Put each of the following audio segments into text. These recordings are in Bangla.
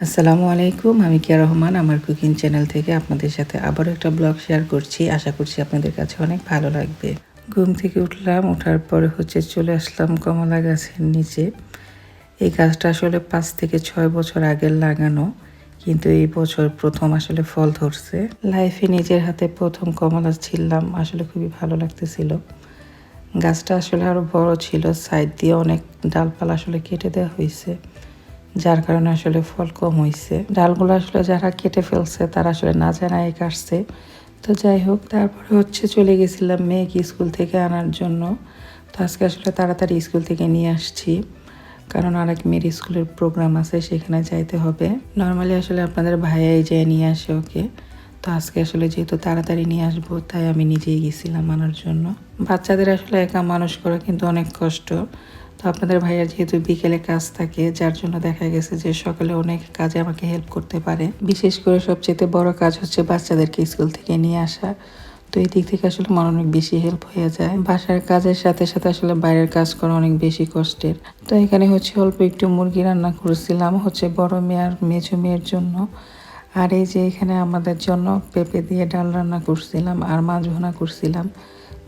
আসসালামু আলাইকুম, আমি কিয়া রহমান, আমার কুকিং চ্যানেল থেকে আপনাদের সাথে আবারও একটা ব্লগ শেয়ার করছি। আশা করছি আপনাদের কাছে অনেক ভালো লাগবে। ঘুম থেকে উঠলাম, ওঠার পরে হচ্ছে চলে আসলাম কমলা গাছের নিচে। এই গাছটা আসলে পাঁচ থেকে ছয় বছর আগের লাগানো, কিন্তু এই বছর প্রথম আসলে ফল ধরছে। লাইফে নিজের হাতে প্রথম কমলা ছিললাম আসলে খুবই ভালো লাগতেছিল। গাছটা আসলে আরও বড় ছিল, সাইড দিয়ে অনেক ডালপালা আসলে কেটে দেওয়া হয়েছে। যার কারণে আসলে ফল কম হয়েছে ডালগুলো আসলে যারা কেটে ফেলছে, তারা আসলে না জানাই কাটছে। তো যাই হোক, তারপরে হচ্ছে চলে গেছিলাম মেয়েকে স্কুল থেকে আনার জন্য। তো আজকে আসলে তাড়াতাড়ি স্কুল থেকে নিয়ে আসছি। কারণ আরেক মেয়ের স্কুলের প্রোগ্রাম আছে, সেখানে যাইতে হবে। নর্মালি আসলে আপনাদের ভাইয়াই যেয়ে নিয়ে আসে ওকে। তো আজকে আসলে যেহেতু তাড়াতাড়ি নিয়ে আসব, তাই আমি নিজেই গেছিলাম আনার জন্য। বাচ্চাদের আসলে একা মানুষ করা কিন্তু অনেক কষ্ট। তো আপনাদের ভাইয়ার যেহেতু বিকেলে কাজ থাকে, যার জন্য দেখা গেছে যে সকালে অনেক কাজে আমাকে হেল্প করতে পারে। বিশেষ করে সবচেয়ে বড় কাজ হচ্ছে বাচ্চাদেরকে স্কুল থেকে নিয়ে আসা। তো এই দিক থেকে আসলে আমার অনেক বেশি হেল্প হয়ে যায়। বাসার কাজের সাথে সাথে আসলে বাইরের কাজ করা অনেক বেশি কষ্টের। তো এখানে হচ্ছে অল্প একটু মুরগি রান্না করেছিলাম, হচ্ছে বড় মেয়ে আর মেজো মেয়ের জন্য। আর এই যে এখানে আমাদের জন্য পেঁপে দিয়ে ডাল রান্না করছিলাম আর মাছ ভুনা করছিলাম।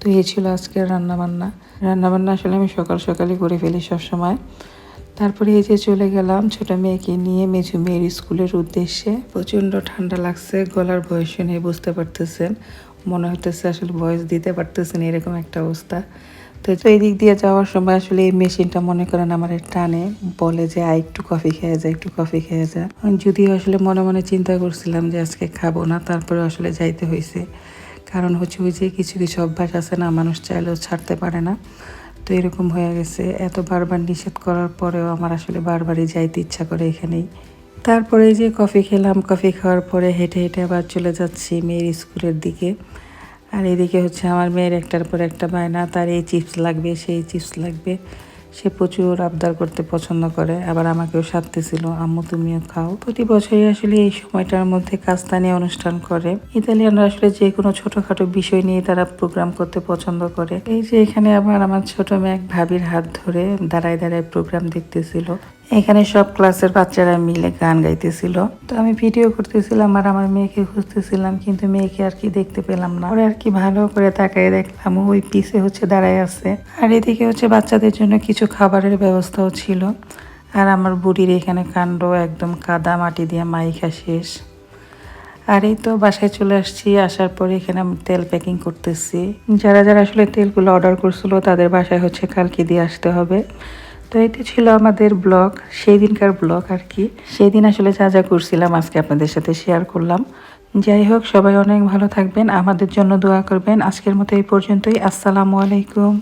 তো এই ছিল আজকের রান্নাবান্না। রান্নাবান্না আসলে আমি সকাল সকালই করে ফেলি সবসময়। তারপরে এই যে চলে গেলাম ছোট মেয়েকে নিয়ে মেঝু মেয়ের স্কুলের উদ্দেশ্যে। প্রচণ্ড ঠান্ডা লাগছে, গলার বয়স শুনে বুঝতে পারতেছেন। মনে হতেছে আসলে বয়স দিতে পারতেছেন, এরকম একটা অবস্থা। তো এই দিক দিয়ে যাওয়ার সময় আসলে এই মেশিনটা মনে করেন আমার টানে, বলে যে আই একটু কফি খেয়ে যা, একটু কফি খেয়ে যা। যদিও আসলে মনে মনে চিন্তা করছিলাম যে, আজকে খাব না। তারপরে আসলে যাইতে হয়েছে কারণ হচ্ছে ওই যে কিছু কিছু অভ্যাস আছে না, মানুষ চাইলেও ছাড়তে পারে না। তো এরকম হয়ে গেছে। এত বারবার নিষেধ করার পরেও আমার আসলে বারবারই যাইতে ইচ্ছা করে এখানেই। তারপরে যে কফি খেলাম, কফি খাওয়ার পরে হেঁটে হেঁটে আবার চলে যাচ্ছি মেয়ের স্কুলের দিকে। আর এদিকে হচ্ছে আমার মেয়ের একটার পর একটা বায়না, তার এই চিপস লাগবে, সেই চিপস লাগবে। সে প্রচুর আবদার করতে পছন্দ করে, আবার আমাকেও সাথতেছিল আম্মু, তুমিও খাও। প্রতি বছরই আসলে এই সময়টার মধ্যে কাস্তানি অনুষ্ঠান করে। ইতালিয়ানরা আসলে যে কোনো ছোটখাটো বিষয় নিয়ে তারা প্রোগ্রাম করতে পছন্দ করে। এই যে এখানে আবার আমার ছোট মেয়ে এক ভাবির হাত ধরে দাঁড়ায় দাঁড়ায় প্রোগ্রাম দেখতেছিল। এখানে সব ক্লাসের বাচ্চারা মিলে গান গাইতেছিল। তো আমি ভিডিও করতেছিলাম আর আমার মেয়েকে খুঁজতেছিলাম, কিন্তু মেয়েকে আর কি দেখতে পেলাম না। ওরা আর কি ভালো করে তাকায় দেখলাম, ওই পিসে হচ্ছে দাঁড়ায় আছে। আর এদিকে হচ্ছে বাচ্চাদের জন্য কিছু খাবারের ব্যবস্থাও ছিল। আর আমার বুড়ির এখানে কাণ্ড একদম কাদা মাটি দিয়ে মাইখা শেষ। আর এই তো বাসায় চলে আসছি, আসার পরে এখানে আমি তেল প্যাকিং করতেছি। যারা যারা আসলে তেলগুলো অর্ডার করছিল, তাদের বাসায় হচ্ছে কালকে দিয়ে আসতে হবে। তো এটি ছিল আমাদের ব্লগ সেই দিনকার ব্লগ আর কি। সেই দিন আসলে যা যা করছিলাম আজকে আপনাদের সাথে শেয়ার করলাম। যাই হোক, সবাই অনেক ভালো থাকবেন, আমাদের জন্য দোয়া করবেন। আজকের মতো এই পর্যন্তই। আসসালামু আলাইকুম।